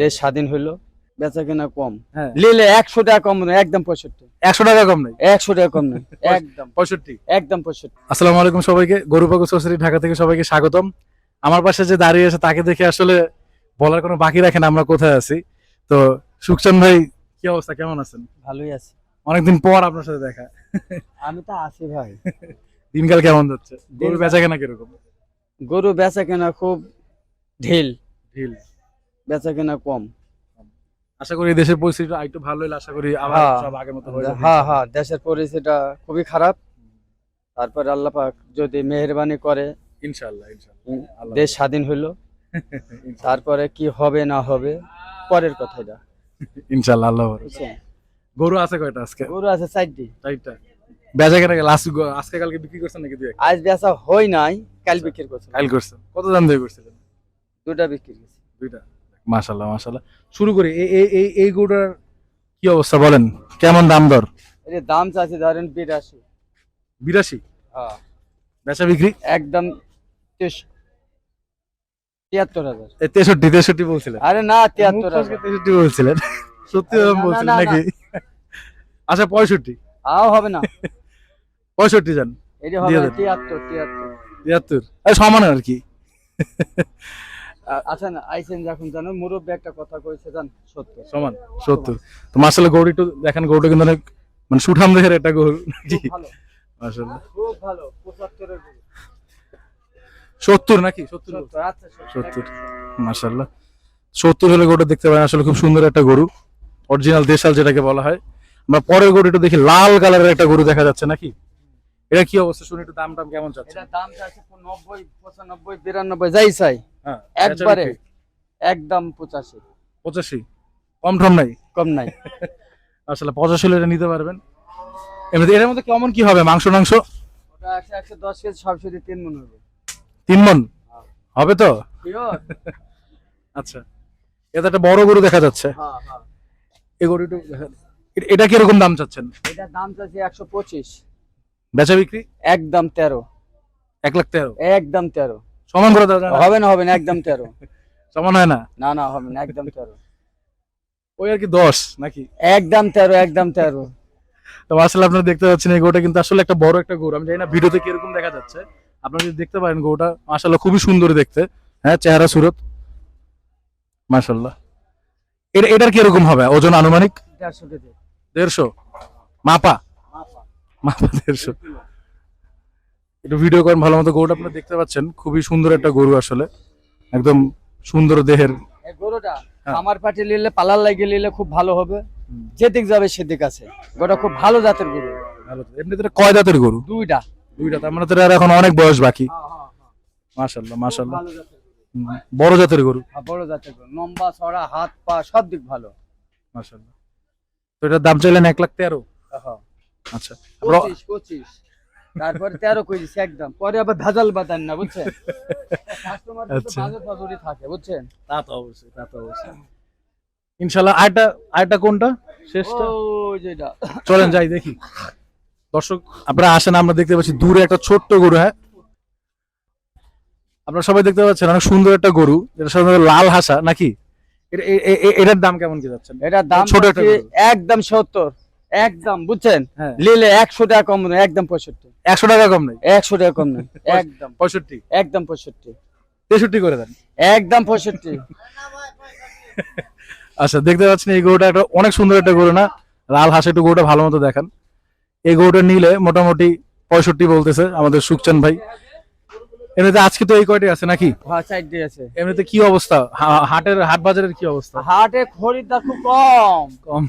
দেশ স্বাধীন হইল বেচা কেনা কম। হ্যাঁ। নিলে একশো টাকা কম নয় একদম পঁয়ষট্টি। একশো টাকা কম নেই একশো টাকা কম নয় একদম। পঁয়ষট্টি। একদম পঁয়ষট্টি। আসসালামু আলাইকুম সবাইকে গরুপাগু সোসাইটি ঢাকা থেকে সবাইকে স্বাগতম। আমার পাশে যে দাঁড়িয়ে আছে তাকে দেখে আসলে বলার কোনো বাকি রাখেন আমরা কোথায় আছি। তো সুখচান ভাই কি অবস্থা? কেমন আছেন? ভালোই আছে। অনেকদিন পর আপনার সাথে দেখা। আমি তো আছি ভাই। দিনকাল কেমন যাচ্ছে? গরু বেচা কেনা কীরকম? গরু বেচা কেনা খুব ঢিল। ঢিল। বেচা কেনা কম। আশা করি দেশের পরিস্থিতি একটু ভালো হলে আশা করি আবার হ্যাঁ। সব আগের মতো হয়ে যাবে। হ্যাঁ হ্যাঁ দেশের পরিস্থিতিটা খুবই খারাপ। তারপরে আল্লাহ পাক যদি মেহরবানি করে ইনশাআল্লাহ ইনশাআল্লাহ। দেশ স্বাধীন হইল। তারপরে কি হবে না হবে পরের কথা এটা ইনশাআল্লাহ আল্লাহ। গরু আছে কয়টা আজকে? গরু আছে চারটি। চারটা। বেচা কেনা লাস্ট আজকে কালকে বিক্রি করছেন নাকি দুই আজ বেচা হয় নাই কাল বিক্রি করছে কাল করছেন। কত দাম দিয়ে করছিলেন? দুটা বিক্রি করছে। দুইটা? মাশাল্লাহ মাশাল্লাহ শুরু করি এই এই এই গরুটার কি অবস্থা বলেন? কেমন দাম দর? এর দাম চাচ্ছে ধরেন বিরাশি। বিরাশি? হ্যাঁ। বেচা বিক্রি? একদম তিয়াত্তর হাজার। তেষট্টি তেষট্টি বলছিলেন। আরে না তিয়াত্তর তেষট্টি বলছিলেন। সত্যি বলছিলেন নাকি? আচ্ছা পঁয়ষট্টি। আও হবে না। পঁয়ষট্টি যান। তিয়াত্তর তিয়াত্তর। তিয়াত্তর। সমান আর কি। আচ্ছা না আইসেন যখন জানো মুরব্বী একটা কথা কইছে জান সত্য। সমান সত্তর তো মাসাল্লাহ গরু একটু দেখেন গরুটা কিন্তু অনেক মানে সুঠাম দেহের একটা গরু। নাকি খুব ভালো। মাসাল্লাহ খুব ভালো গরু। সত্তর নাকি? সত্তর সত্তর আচ্ছা সত্তর। মাসাল্লাহ সত্তর হলে গরুটা দেখতে পারেন আসলে খুব সুন্দর একটা গরু। অরিজিনাল দেশাল যেটাকে বলা হয়। আমরা পরের গরু একটু দেখি লাল কালারের একটা গরু দেখা যাচ্ছে নাকি? এটা কি অবস্থা? শুনে একটু দাম টাম কেমন চাচ্ছে এটা দাম চাচ্ছে নব্বই পঁচানব্বই বিরানব্বই যাই চাই। একবারে একদম পঁচাশি। পঁচাশি? কম টম নাই? কম নাই। আসলে পঁচাশি এটা নিতে পারবেন। এমনিতে এর মধ্যে কেমন কি হবে? মাংস মাংস ওটা একশো একশো দশ কেজি সবশো তিন মন হবে। তিন মন? হবে তো? আচ্ছা। এটা একটা বড় গরু দেখা যাচ্ছে। হ্যাঁ হ্যাঁ। এই গরু একটু দেখান। এ- এটা কীরকম দাম চাচ্ছেন? এটার দাম চাচ্ছে একশো পঁচিশ। বেচা বিক্রি? একদম তেরো। এক লাখ তেরো? একদম তেরো। সমান করে না? হবে না হবে না একদম তেরো। সমান হয় না? না না হবে না একদম তেরো। ওই আর কি দশ নাকি? একদম তেরো একদম তেরো। তো আসলে আপনারা দেখতে পাচ্ছেন এই গরুটা কিন্তু আসলে একটা বড় একটা গরু আমি জানি না ভিডিওতে কীরকম দেখা যাচ্ছে। আপনারা যদি দেখতে পারেন গরুটা মাসাল্লাহ খুবই সুন্দর দেখতে। হ্যাঁ চেহারা সুরত। মাসাল্লাহ এটা এটার কীরকম হবে? ওজন আনুমানিক? দেড়শো কেজি। দেড়শো। মাপা। মাপা দেড়শো। একটু ভিডিও করেন ভালো মতো গরুটা আপনারা দেখতে পাচ্ছেন। খুবই সুন্দর একটা গরু আসলে। একদম সুন্দর দেহের। গরুটা হ্যাঁ। আমার পাটি নিলে পালার লাগিয়ে নিলে খুব ভালো হবে। যেদিক যাবে সেদিক আছে। গরুটা খুব ভালো জাতের গরু। ভালো। এমনিতে কয় জাতের গরু? দুইটা। দুইটা তার মানে তো আর এখন অনেক বয়স বাকি। মাশাল্লাহ মাশাল্লাহ। হুম, বড় জাতের গরু। হ্যাঁ, বড় জাতের গরু। লম্বা ছড়া হাত পা সব দিক ভালো। মাশাল্লাহ তো এটার দাম চাইলেন এক লাখ তেরো? আচ্ছা। পঁচিশ। তারপরে তেরো করে দিচ্ছি একদম। পরে আবার ভেজাল বাতান না বুঝছেন? কাস্টমার আচ্ছা। বাজার থাকে বুঝছেন? তা তো অবশ্যই তা তো অবশ্যই। ইনশাল্লাহ কোনটা? শেষটা? যেটা চলেন যাই দেখি। দর্শক আপনারা আসেন আমরা দেখতে পাচ্ছি দূরে একটা ছোট্ট গরু হ্যাঁ? আপনারা সবাই দেখতে পাচ্ছেন অনেক সুন্দর একটা গরু এটা সাধারণত লাল হাসা নাকি? এটার দাম কেমন কি যাচ্ছেন এটার দাম ছোট একটা একদম সত্তর। একদম বুঝছেন? হ্যাঁ। নিলে একশো টাকা কম নয় একদম পঁয়ষট্টি। একশো টাকা কম নেই একশো টাকা কম নয় একদম। পঁয়ষট্টি? একদম পঁয়ষট্টি। তেষট্টি করে দেন। একদম পঁয়ষট্টি। আচ্ছা দেখতে পাচ্ছেন এই গরুটা একটা অনেক সুন্দর একটা গরু না? লাল হাসা একটু গরুটা ভালো মতো দেখান। এই গরুটা নিলে মোটামুটি পঁয়ষট্টি বলতেছে আমাদের সুখচান ভাই। এমনিতে আজকে তো এই কয়টি আছে নাকি? হ্যাঁ সাইড দিয়ে আছে। এমনিতে কি অবস্থা? হাটের হাট বাজারের কি অবস্থা? হাটে খরিদ্দার খুব কম। কম।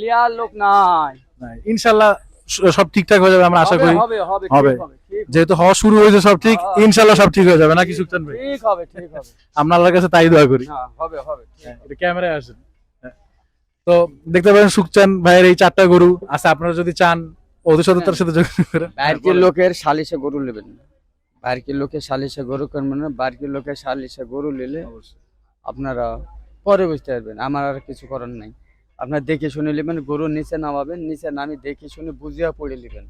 লিয়ার লোক নাই। ইনশাল্লাহ সব ঠিকঠাক হয়ে যাবে আমরা আশা করি। হবে যেহেতু হওয়া শুরু হয়েছে সব ঠিক হ্যাঁ। ইনশাল্লাহ সব ঠিক হয়ে যাবে নাকি ভাই? ঠিক হবে ঠিক হবে। আমরা আল্লাহর কাছে তাই দোয়া করি। হ্যাঁ হবে হবে এটা ক্যামেরায় আসেন। তো দেখতে পারেন সুখচান ভাইয়ের এই চারটা গরু। আছে আপনারা যদি চান ওদের সাথে তার সাথে যোগাযোগ করেন। লোকের সালিশে গরু নেবেন না। বাইরের লোকের সালিশে গরু করবেন না বাইরের লোকের সালিশে গরু নিলে আপনারা পরে বুঝতে পারবেন। আমার আর কিছু করার নাই। আপনার দেখে শুনে নেবেন গরু নিচে নামাবেন নিচে নামি দেখে শুনে বুঝিয়া পড়ে নেবেন।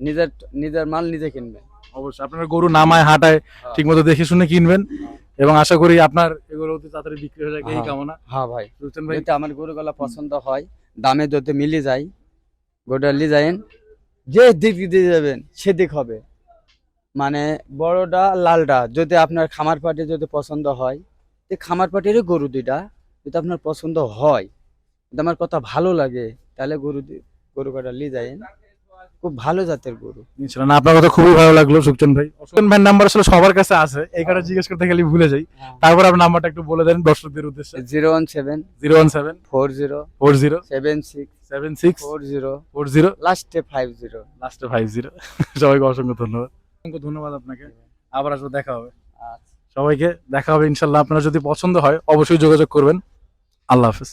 নিজের নিজের মাল নিজে কিনবেন। অবশ্যই। আপনার গরু নামায় হাঁটায় ঠিক মতো দেখে শুনে কিনবেন এবং আশা করি আপনার এগুলো অতি তাড়াতাড়ি বিক্রি হয়ে যায় এই হ্যাঁ। কামনা। হ্যাঁ ভাই। বুঝছেন ভাই। যদি আমার গরুগুলা পছন্দ হয় দামে যদি মিলে যায় গরুটা লি যায়েন যে দিক দিয়ে যাবেন সেদিক হবে। মানে বড়টা লালটা যদি আপনার খামার পাটি যদি পছন্দ হয় তো খামার পাটিরই গরু দুইটা যদি আপনার পছন্দ হয় যদি আমার কথা ভালো লাগে তাহলে গরু গরু কটা লি যায়েন খুব ভালো জাতের গরু। ইনশাল্লাহ না আপনার কথা খুবই ভালো লাগল সুখচন ভাই। সুখচন ভাইয়ের নাম্বার আসলে সবার কাছে আছে এই কারণে জিজ্ঞেস করতে গেলে ভুলে যাই। তারপর আপনার নাম্বারটা একটু বলে দেন দর্শকদের উদ্দেশ্যে। Zero one seven zero one seven four zero four zero seven six seven six four zero four zero লাস্টে ফাইভ জিরো। লাস্টে ফাইভ জিরো। সবাইকে অসংখ্য ধন্যবাদ। অসংখ্য ধন্যবাদ আপনাকে। আবার আসব দেখা হবে। আচ্ছা। সবাইকে দেখা হবে ইনশাল্লাহ। আপনার যদি পছন্দ হয় অবশ্যই যোগাযোগ করবেন। আল্লাহ হাফেজ।